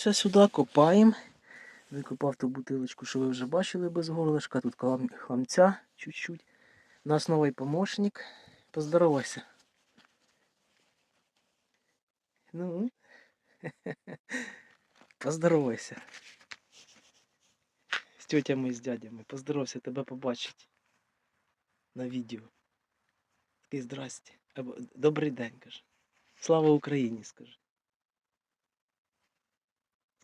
Ще сюди копаємо. Викопав ту бутилочку, що ви вже бачили без горлишка. Тут хламця чуть-чуть. У нас новий помощник. Поздоровайся. Ну. Поздоровайся. З тьотями і з дядями. Поздоровайся, тебе побачить на відео. Такий здрасте. Або добрий день, каже. Слава Україні, скажи.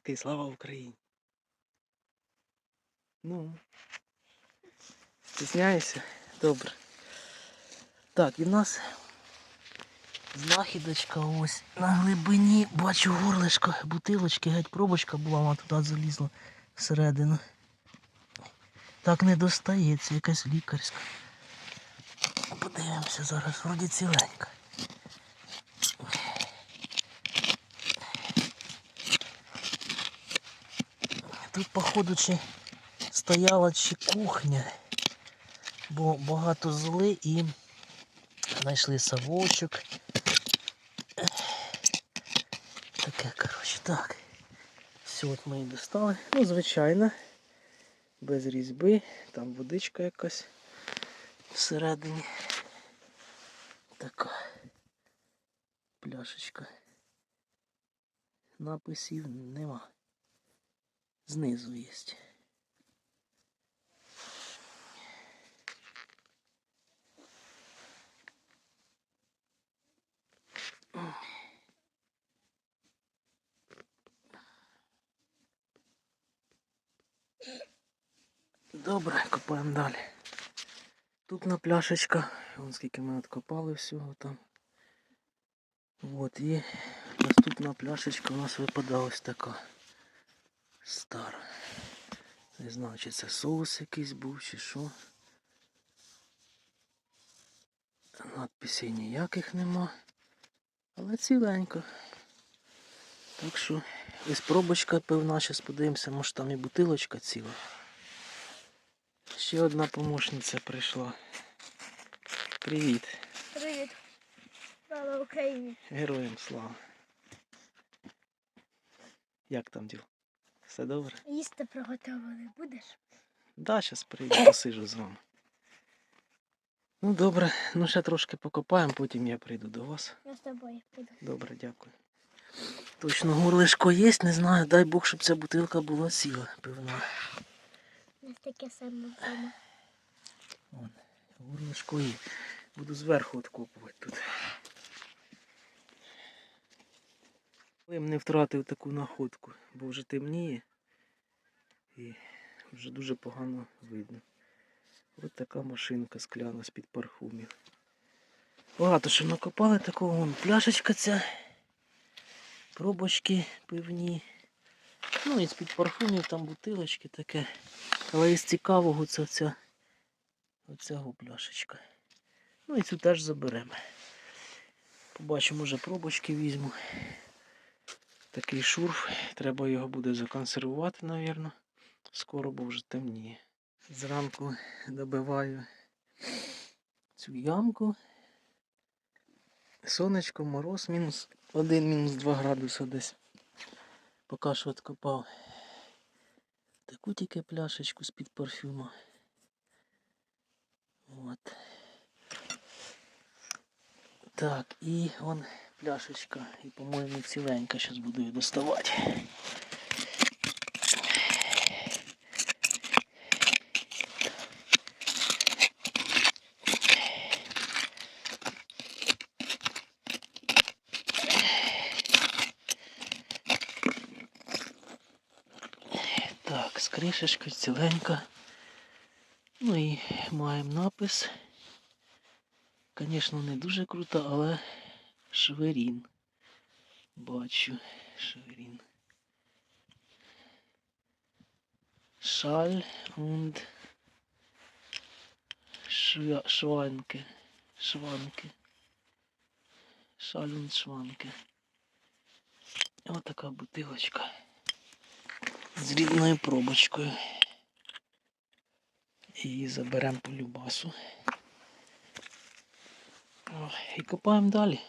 Такий слава Україні. Ну. Стісняєшся? Добре. Так, і в нас знахідочка ось на глибині. Бачу горлишко, бутилочки, геть пробочка була, вона туди залізла всередину. Так не достається, якась лікарська. Подивимося зараз, вроді ціленька. Тут, походу, чи стояла чи кухня, бо багато зли і знайшли совочок. Таке, коротше, так. Все, от ми і достали. Ну, звичайно, без різьби, там водичка якась всередині. Така пляшечка. Написів нема. Знизу є. Добре, копаємо далі. Тут на пляшечка, вон скільки ми откопали всього там. От і наступна пляшечка у нас випадає ось така стара. Не знаю, чи це соус якийсь був, чи що. Надписей ніяких нема. Але ціленько. Так що ось пробочка пивна, зараз подивимося, може там і бутилочка ціла. Ще одна помощниця прийшла. Привіт. Привіт. Слава Україні. Героям слава. Як там діл? Все добре? Їсти приготували будеш? Да, зараз прийду, посижу з вами. Ну добре, ну ще трошки покопаємо, потім я прийду до вас. Я з тобою піду. Добре, дякую. Точно горлишко є, не знаю, дай Бог, щоб ця бутилка була ціла, пивна. У нас таке саме вдома. Вон, горлишко є. Буду зверху откопувати тут. Я не втратив таку находку, бо вже темніє і вже дуже погано видно. Ось така машинка скляна з-під парфумів. Багато що накопали такого вон пляшечка ця, пробочки пивні. Ну і з-під парфумів там бутилочки таке. Але із цікавого це ця оця пляшечка. Ну і цю теж заберемо. Побачимо, може пробочки візьму. Такий шурф. Треба його буде законсервувати, мабуть. Скоро, бо вже темніє. Зранку добиваю цю ямку. Сонечко, мороз, мінус 1, мінус 2 градуси десь. Поки що откопав. Таку тільки пляшечку з-під парфюма. От. Так, і вон пляшечка. І, по-моєму, ціленька. Зараз буду її доставати. Так, з кришечкою ціленька. Ну і маємо напис. Звісно, не дуже круто, але шверін. Бачу, шверін. Шаль und Шва- шванки. Шванки. Шаль und шванки. Ось така бутилочка. З рідною пробочкою. Її заберемо по любасу. І копаємо далі.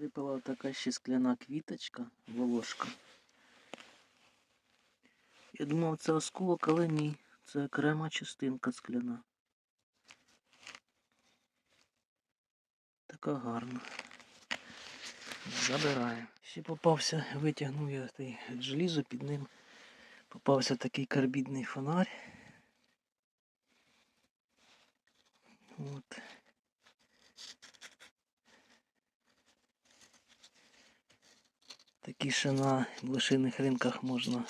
Випала така ще скляна квіточка, волошка. Я думав, це осколок, але ні. Це окрема частинка скляна. Така гарна. Забираю. Ще попався, витягнув я те желізо під ним. Попався такий карбідний фонарь. От. Такі ще на блошиних ринках можна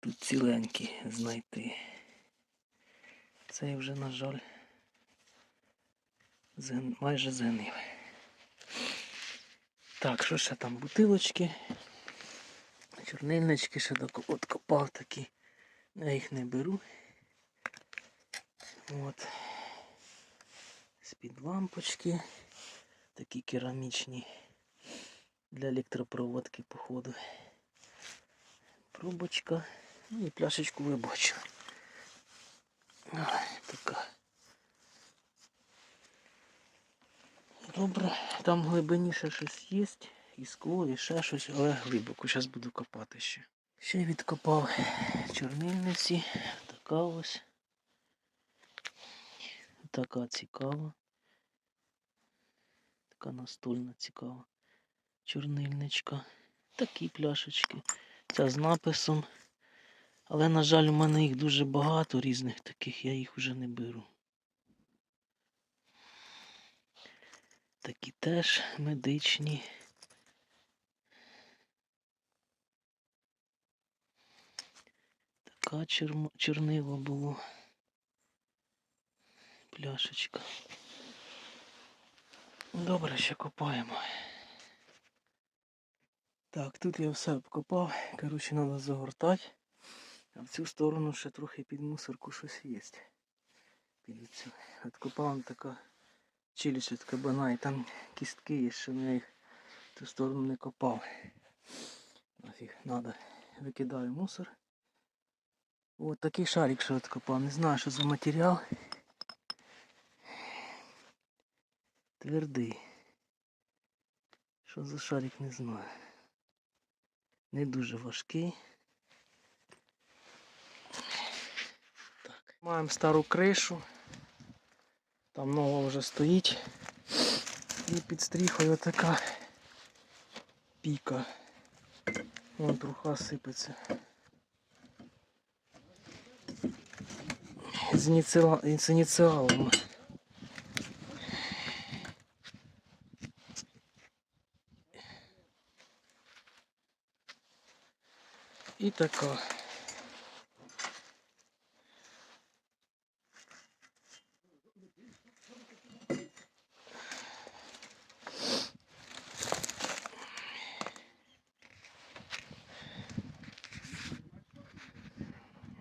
тут ціленькі знайти. Цей вже, на жаль, згн- майже згнив. Так, що ще там? Бутилочки, чорнильнички ще доко- от копав такі. Я їх не беру. От. З-під лампочки. Такі керамічні для електропроводки, походу. Пробочка. Ну і пляшечку ви бачили. Така. Добре, там глибиніше щось є, і скло, і ще щось, але глибоко. Зараз буду копати ще. Ще відкопав чорнильниці. Така ось. Така цікава. Така настольна цікава. Чорнильничка. Такі пляшечки. Ця з написом. Але, на жаль, у мене їх дуже багато різних таких, я їх вже не беру. Такі теж медичні. Така черм... чорнило було. Пляшечка. Добре, ще копаємо. Так, тут я все обкопав. Коротше, треба загортати. А в цю сторону ще трохи під мусорку щось є. Під цю. Откопав така від кабана і там кістки є, що я їх в ту сторону не копав. Нафіг, треба. Викидаю мусор. От такий шарик, що откопав. Не знаю, що за матеріал. Твердий. Що за шарик, не знаю. Не дуже важкий. Так. Маємо стару кришу. Там нова вже стоїть. І під стріхою така піка. Вон труха сипеться. З, ініціала... І.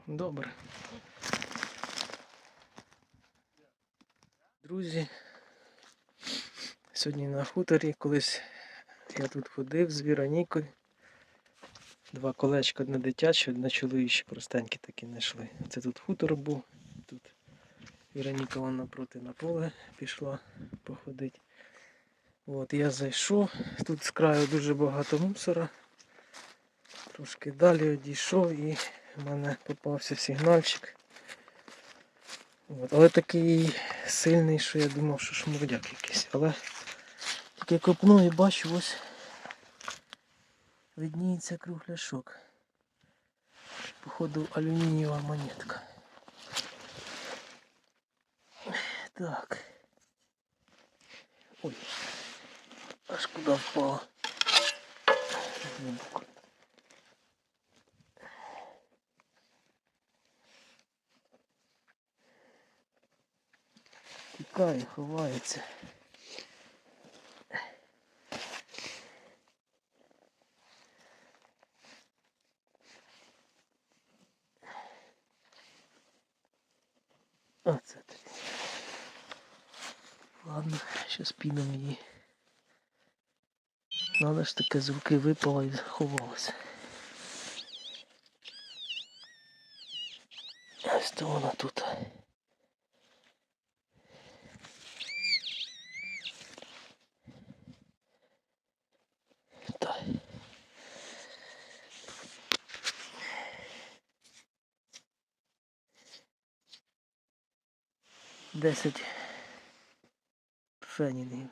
Добре. Друзі, сьогодні на хуторі колись я тут ходив з Віронікою. Два колечка, одне дитяче, одне чоловіче, простенькі такі знайшли. Це тут хутор був. Тут Віроніка вон напроти на поле пішла походити. От, я зайшов, тут з краю дуже багато мусора. Трошки далі одійшов і в мене попався сигнальчик. От, але такий сильний, що я думав, що шмурдяк якийсь. Але тільки копнув і бачу ось видніється кругляшок. Походу алюмінієва монетка. Так. Ой. Аж куди впало. Тікає, ховається. А, три. Ладно, зараз підемо її. Надо ж таке з руки випало і заховалося. Ось то вона тут. 10 фенінгів.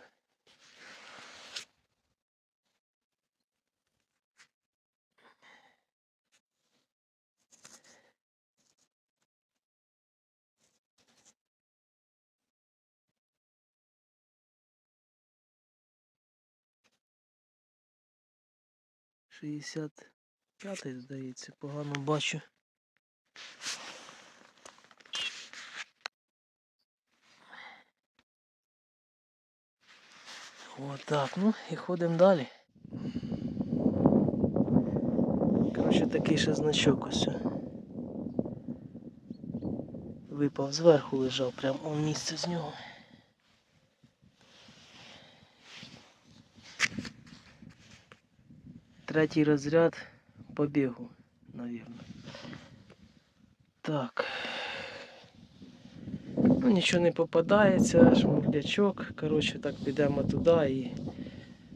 Шістдесят п'ятий, здається, погано бачу. Отак, ну і ходимо далі. Коротше, такий ще значок ось. Випав зверху лежав, прямо он місце з нього. Третій розряд по бігу, навірно. Так. Ну, нічого не попадається, шмурлячок. Коротше, так підемо туди і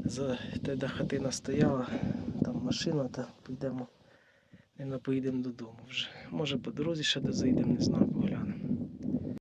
за те, де хатина стояла, там машина, та підемо. І поїдемо додому вже. Може по дорозі ще дозайдемо, не знаю.